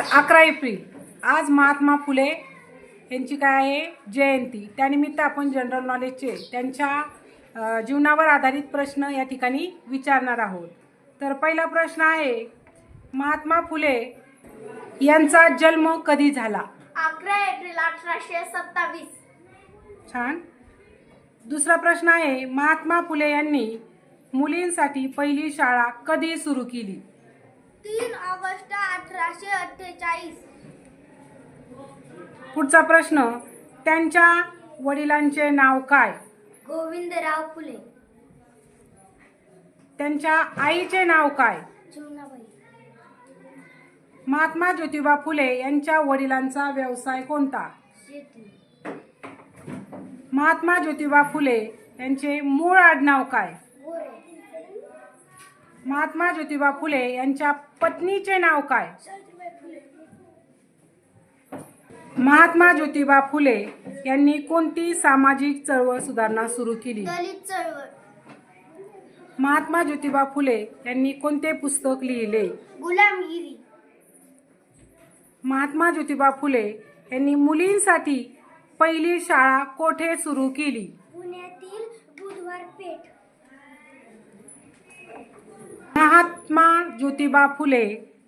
अकरा एप्रिल. आज महात्मा फुले यांची काय आहे? जयंती. त्यानिमित्त आपण जनरल नॉलेजचे त्यांच्या जीवनावर आधारित प्रश्न या ठिकाणी विचारणार आहोत. तर पहिला प्रश्न आहे महात्मा फुले यांचा जन्म कधी झाला? अकरा एप्रिल अठराशे सत्तावीस. छान. दुसरा प्रश्न आहे महात्मा फुले यांनी मुलींसाठी पहिली शाळा कधी सुरू केली? तीन ऑगस्ट अठराशे अठ्ठेचाळीस. पुढचा प्रश्न त्यांच्या वडिलांचे नाव काय? गोविंदराव फुले. त्यांच्या आईचे नाव काय? चिमणाबाई महात्मा ज्योतिबा फुले यांच्या वडिलांचा व्यवसाय कोणता? शेती. महात्मा ज्योतिबा फुले यांचे मूळ आडनाव काय? महात्मा ज्योतिबा फुले यांच्या पत्नीचे नाव काय? महात्मा ज्योतिबा फुले यांनी कोणती सामाजिक चळवळ सुधारणा सुरू केली? दलित चळवळ. महात्मा ज्योतिबा फुले यांनी कोणते पुस्तक लिहिले? गुलामगिरी महात्मा ज्योतिबा फुले यांनी मुलींसाठी पहिली शाळा कोठे सुरू केली? पुण्यातील बुधवार पेठ. महात्मा ज्योतिबा फुले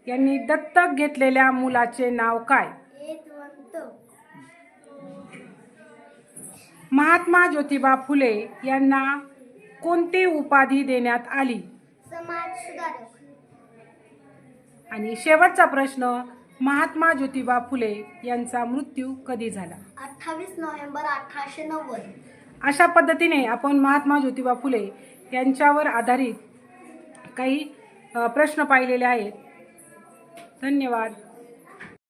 यांनी दत्तक घेतलेल्या मुलाचे नाव काय? महात्मा ज्योतिबा फुले यांना कोणती उपाधी देण्यात आली? समाज सुधारक. आणि शेवटचा प्रश्न महात्मा ज्योतिबा फुले यांचा मृत्यू कधी झाला? अठ्ठावीस नोव्हेंबर अठराशे नव्वद. अशा पद्धतीने आपण महात्मा ज्योतिबा फुले यांच्यावर आधारित काही प्रश्न पाहिलेले आहेत. धन्यवाद.